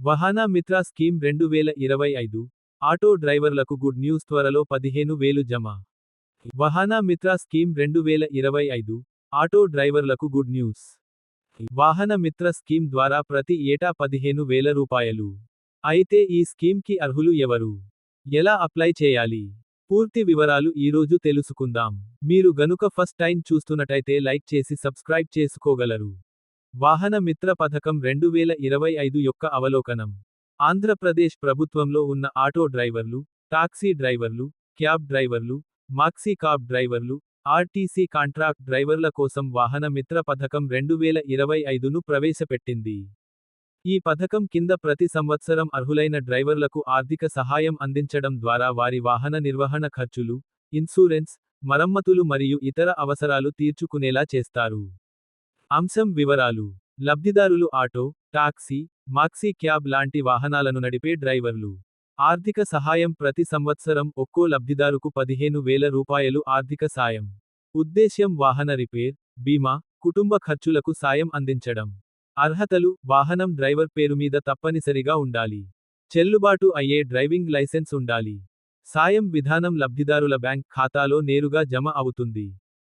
వహానా మిత్ర స్కీమ్ రెండు వేల ఇరవై ఐదు. ఆటో డ్రైవర్లకు గుడ్ న్యూస్ త్వరలో పదిహేను వేలు జమ. వహానా మిత్ర స్కీమ్ రెండు వేల ఇరవై ఐదు. ఆటో డ్రైవర్లకు గుడ్ న్యూస్. వాహన మిత్ర స్కీమ్ ద్వారా ప్రతి ఏటా పదిహేను వేల రూపాయలు. అయితే ఈ స్కీమ్కి అర్హులు ఎవరు? ఎలా అప్లై చేయాలి? పూర్తి వివరాలు ఈరోజు తెలుసుకుందాం. మీరు గనుక ఫస్ట్ టైం చూస్తున్నట్టయితే లైక్ చేసి సబ్స్క్రైబ్ చేసుకోగలరు. వాహన మిత్ర పథకం రెండు వేల ఇరవై ఐదు యొక్క అవలోకనం. ఆంధ్రప్రదేశ్ ప్రభుత్వంలో ఉన్న ఆటో డ్రైవర్లు taxi drivers cab drivers maxi cab drivers R T C contract డ్రైవర్ల కోసం వాహన మిత్ర పథకం రెండు వేల ఇరవై ఐదును ప్రవేశపెట్టింది. ఈ పథకం కింద ప్రతి సంవత్సరం అర్హులైన డ్రైవర్లకు ఆర్థిక సహాయం అందించడం ద్వారా వారి వాహన నిర్వహణ ఖర్చులు ఇన్సూరెన్స్ మరమ్మతులు మరియు ఇతర అవసరాలు తీర్చుకునేలా చేస్తారు. అంశం వివరాలు. లబ్ధిదారులు ఆటో టాక్సీ మాక్సీ క్యాబ్ లాంటి వాహనాలను నడిపే డ్రైవర్లు. ఆర్థిక సహాయం ప్రతి సంవత్సరం ఒక్కో లబ్ధిదారుకు పదిహేను వేల రూపాయలు ఆర్థిక సాయం. ఉద్దేశ్యం వాహన రిపేర్ బీమా కుటుంబ ఖర్చులకు సాయం అందించడం. అర్హతలు వాహనం డ్రైవర్ పేరు మీద తప్పనిసరిగా ఉండాలి. చెల్లుబాటు అయ్యే డ్రైవింగ్ లైసెన్స్ ఉండాలి. సాయం విధానం లబ్ధిదారుల బ్యాంక్ ఖాతాలో నేరుగా జమ అవుతుంది.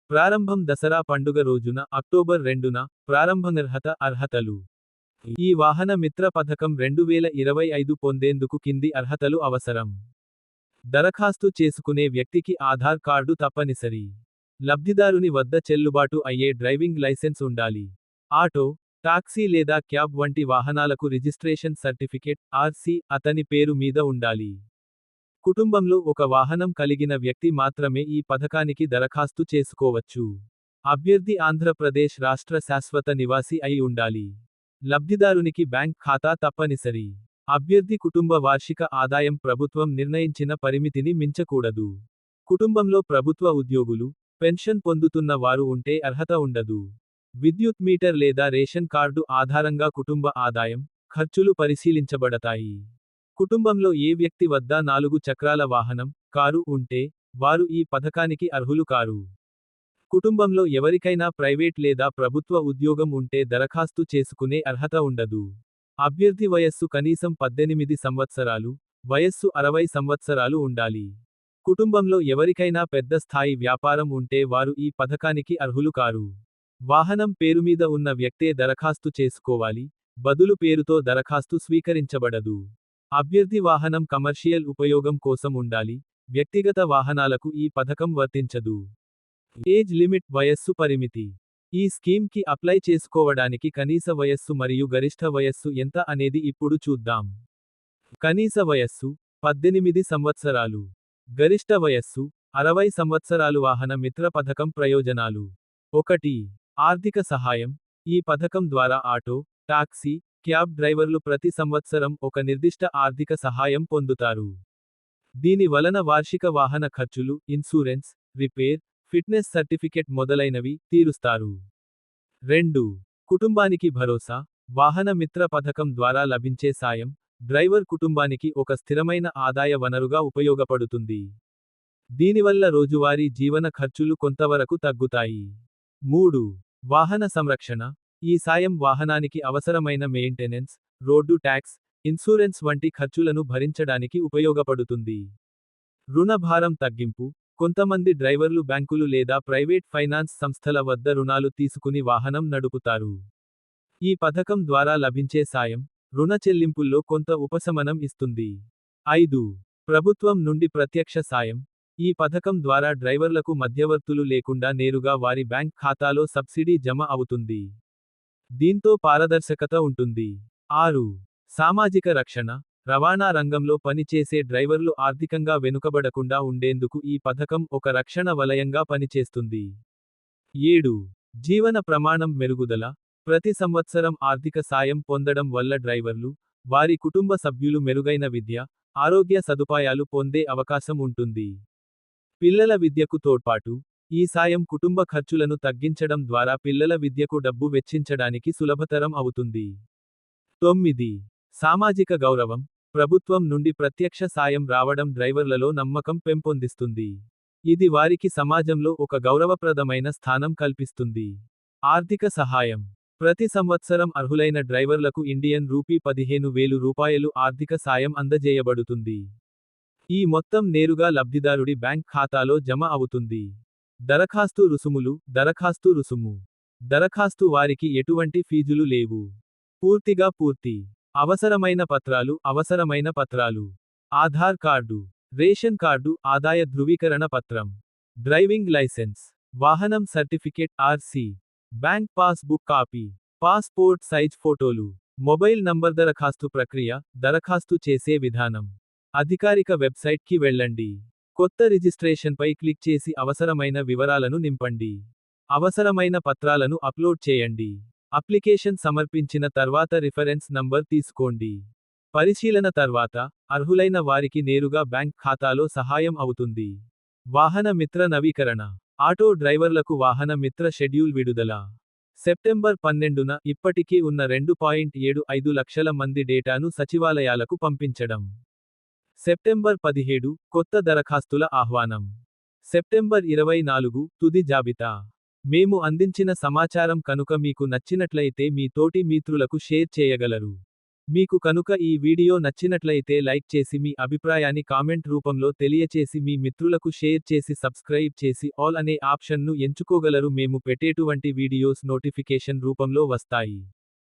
ప్రారంభం దసరా పండుగ రోజున అక్టోబర్ రెండున ప్రారంభనర్హత అర్హతలు. ఈ వాహన మిత్ర పథకం రెండు వేల ఇరవై ఐదు పొందేందుకు కింది అర్హతలు అవసరం. దరఖాస్తు చేసుకునే వ్యక్తికి ఆధార్ కార్డు తప్పనిసరి. లబ్ధిదారుని వద్ద చెల్లుబాటు అయ్యే డ్రైవింగ్ లైసెన్స్ ఉండాలి. ఆటో టాక్సీ లేదా క్యాబ్ వంటి వాహనాలకు రిజిస్ట్రేషన్ సర్టిఫికేట్ ఆర్సీ అతని పేరు మీద ఉండాలి. కుటుంబంలో ఒక వాహనం కలిగిన వ్యక్తి మాత్రమే ఈ పథకానికి దరఖాస్తు చేసుకోవచ్చు. అభ్యర్థి ఆంధ్రప్రదేశ్ రాష్ట్ర శాశ్వత నివాసి అయి ఉండాలి. లబ్ధిదారునికి బ్యాంక్ ఖాతా తప్పనిసరి. అభ్యర్థి కుటుంబ వార్షిక ఆదాయం ప్రభుత్వం నిర్ణయించిన పరిమితిని మించకూడదు. కుటుంబంలో ప్రభుత్వ ఉద్యోగులు పెన్షన్ పొందుతున్న వారు ఉంటే అర్హత ఉండదు. విద్యుత్ మీటర్ లేదా రేషన్ కార్డు ఆధారంగా కుటుంబ ఆదాయం ఖర్చులు పరిశీలించబడతాయి. కుటుంబంలో ఏ వ్యక్తి వద్ద నాలుగు చక్రాల వాహనం కారు ఉంటే వారు ఈ పథకానికి అర్హులు కారు. కుటుంబంలో ఎవరికైనా ప్రైవేట్ లేదా ప్రభుత్వ ఉద్యోగం ఉంటే దరఖాస్తు చేసుకునే అర్హత ఉండదు. అభ్యర్థి వయస్సు కనీసం పద్దెనిమిది సంవత్సరాలు వయస్సు అరవై సంవత్సరాలు ఉండాలి. కుటుంబంలో ఎవరికైనా పెద్ద స్థాయి వ్యాపారం ఉంటే వారు ఈ పథకానికి అర్హులు కారు. వాహనం పేరుమీద ఉన్న వ్యక్తే దరఖాస్తు చేసుకోవాలి బదులు పేరుతో దరఖాస్తు స్వీకరించబడదు. అభ్యర్థి వాహనం కమర్షియల్ ఉపయోగం కోసం ఉండాలి. వ్యక్తిగత వాహనాలకు ఈ పథకం వర్తించదు. ఏజ్ లిమిట్ వయస్సు పరిమితి. ఈ స్కీమ్కి అప్లై చేసుకోవడానికి కనీస వయస్సు మరియు గరిష్ట వయస్సు ఎంత అనేది ఇప్పుడు చూద్దాం. కనీస వయస్సు పద్దెనిమిది సంవత్సరాలు. గరిష్ఠ వయస్సు అరవై సంవత్సరాలు వాహన మిత్ర పథకం ప్రయోజనాలు. ఒకటి ఆర్థిక సహాయం. ఈ పథకం ద్వారా ఆటో టాక్సీ క్యాబ్ డ్రైవర్లు ప్రతి సంవత్సరం ఒక నిర్దిష్ట ఆర్థిక సహాయం పొందుతారు. దీని వలన వార్షిక వాహన ఖర్చులు ఇన్సూరెన్స్ రిపేర్ ఫిట్నెస్ సర్టిఫికెట్ మొదలైనవి తీరుస్తారు. రెండు. కుటుంబానికి భరోసా వాహన మిత్ర పథకం ద్వారా లభించే సాయం డ్రైవర్ కుటుంబానికి ఒక స్థిరమైన ఆదాయ వనరుగా ఉపయోగపడుతుంది. దీనివల్ల రోజువారీ జీవన ఖర్చులు కొంతవరకు తగ్గుతాయి. మూడు. వాహన సంరక్షణ ఈ సాయం వాహనానికి అవసరమైన మెయింటెనెన్స్ రోడ్డు ట్యాక్స్ ఇన్సూరెన్స్ వంటి ఖర్చులను భరించడానికి ఉపయోగపడుతుంది. రుణభారం తగ్గింపు కొంతమంది డ్రైవర్లు బ్యాంకులు లేదా ప్రైవేట్ ఫైనాన్స్ సంస్థల వద్ద రుణాలు తీసుకుని వాహనం నడుపుతారు. ఈ పథకం ద్వారా లభించే సాయం రుణ చెల్లింపుల్లో కొంత ఉపశమనం ఇస్తుంది. ఐదు. ప్రభుత్వం నుండి ప్రత్యక్ష సాయం ఈ పథకం ద్వారా డ్రైవర్లకు మధ్యవర్తులు లేకుండా నేరుగా వారి బ్యాంక్ ఖాతాలో సబ్సిడీ జమ అవుతుంది. దీంతో పారదర్శకత ఉంటుంది. ఆరు. సామాజిక రక్షణ. రవాణా రంగంలో పనిచేసే డ్రైవర్లు ఆర్థికంగా వెనుకబడకుండా ఉండేందుకు ఈ పథకం ఒక రక్షణ వలయంగా పనిచేస్తుంది. ఏడు. జీవన ప్రమాణం మెరుగుదల. ప్రతి సంవత్సరం ఆర్థిక సాయం పొందడం వల్ల డ్రైవర్లు వారి కుటుంబ సభ్యులు మెరుగైన విద్య ఆరోగ్య సదుపాయాలు పొందే అవకాశం ఉంటుంది. పిల్లల విద్యకు తోడ్పాటు. ఈ సాయం కుటుంబ ఖర్చులను తగ్గించడం ద్వారా పిల్లల విద్యకు డబ్బు వెచ్చించడానికి సులభతరం అవుతుంది. తొమ్మిది. సామాజిక గౌరవం. ప్రభుత్వం నుండి ప్రత్యక్ష సాయం రావడం డ్రైవర్లలో నమ్మకం పెంపొందిస్తుంది. ఇది వారికి సమాజంలో ఒక గౌరవప్రదమైన స్థానం కల్పిస్తుంది. ఆర్థిక సహాయం. ప్రతి సంవత్సరం అర్హులైన డ్రైవర్లకు ఇండియన్ రూపీ పదిహేను వేలు రూపాయలు ఆర్థిక సాయం అందజేయబడుతుంది. ఈ మొత్తం నేరుగా లబ్ధిదారుడి బ్యాంక్ ఖాతాలో జమ అవుతుంది. దరఖాస్తు రుసుములు దరఖాస్తు రుసుము. దరఖాస్తు వారికి ఎటువంటి ఫీజులు లేవు. పూర్తిగా పూర్తి. అవసరమైన పత్రాలు అవసరమైన పత్రాలు. ఆధార్ కార్డు. రేషన్ కార్డు ఆదాయ ధృవీకరణ పత్రం. Driving license. వాహనం certificate RC bank passbook copy. Passport size ఫోటోలు. మొబైల్ నంబర్ దరఖాస్తు ప్రక్రియ దరఖాస్తు చేసే విధానం. అధికారిక వెబ్సైట్కి వెళ్ళండి. కొత్త రిజిస్ట్రేషన్పై క్లిక్ చేసి అవసరమైన వివరాలను నింపండి. అవసరమైన పత్రాలను అప్లోడ్ చేయండి. అప్లికేషన్ సమర్పించిన తర్వాత రిఫరెన్స్ నంబర్ తీసుకోండి. పరిశీలన తర్వాత అర్హులైన వారికి నేరుగా బ్యాంక్ ఖాతాలో సహాయం అవుతుంది. వాహన మిత్ర నవీకరణ. ఆటో డ్రైవర్లకు వాహన మిత్ర షెడ్యూల్ విడుదల. సెప్టెంబర్ పన్నెండున ఇప్పటికే ఉన్న రెండు పాయింట్ ఏడు ఐదు లక్షల మంది డేటాను సచివాలయాలకు పంపించడం. సెప్టెంబర్ పదిహేడు కొత్త దరఖాస్తుల ఆహ్వానం. సెప్టెంబర్ ఇరవై నాలుగు తుది జాబితా. మేము అందించిన సమాచారం కనుక మీకు నచ్చినట్లయితే మీ తోటి మిత్రులకు షేర్ చేయగలరు. మీకు కనుక ఈ వీడియో నచ్చినట్లయితే లైక్ చేసి మీ అభిప్రాయాన్ని కామెంట్ రూపంలో తెలియచేసి మీ మిత్రులకు షేర్ చేసి సబ్స్క్రైబ్ చేసి ఆల్ అనే ఆప్షన్ను ఎంచుకోగలరు. మేము పెట్టేటువంటి వీడియోస్ నోటిఫికేషన్ రూపంలో వస్తాయి.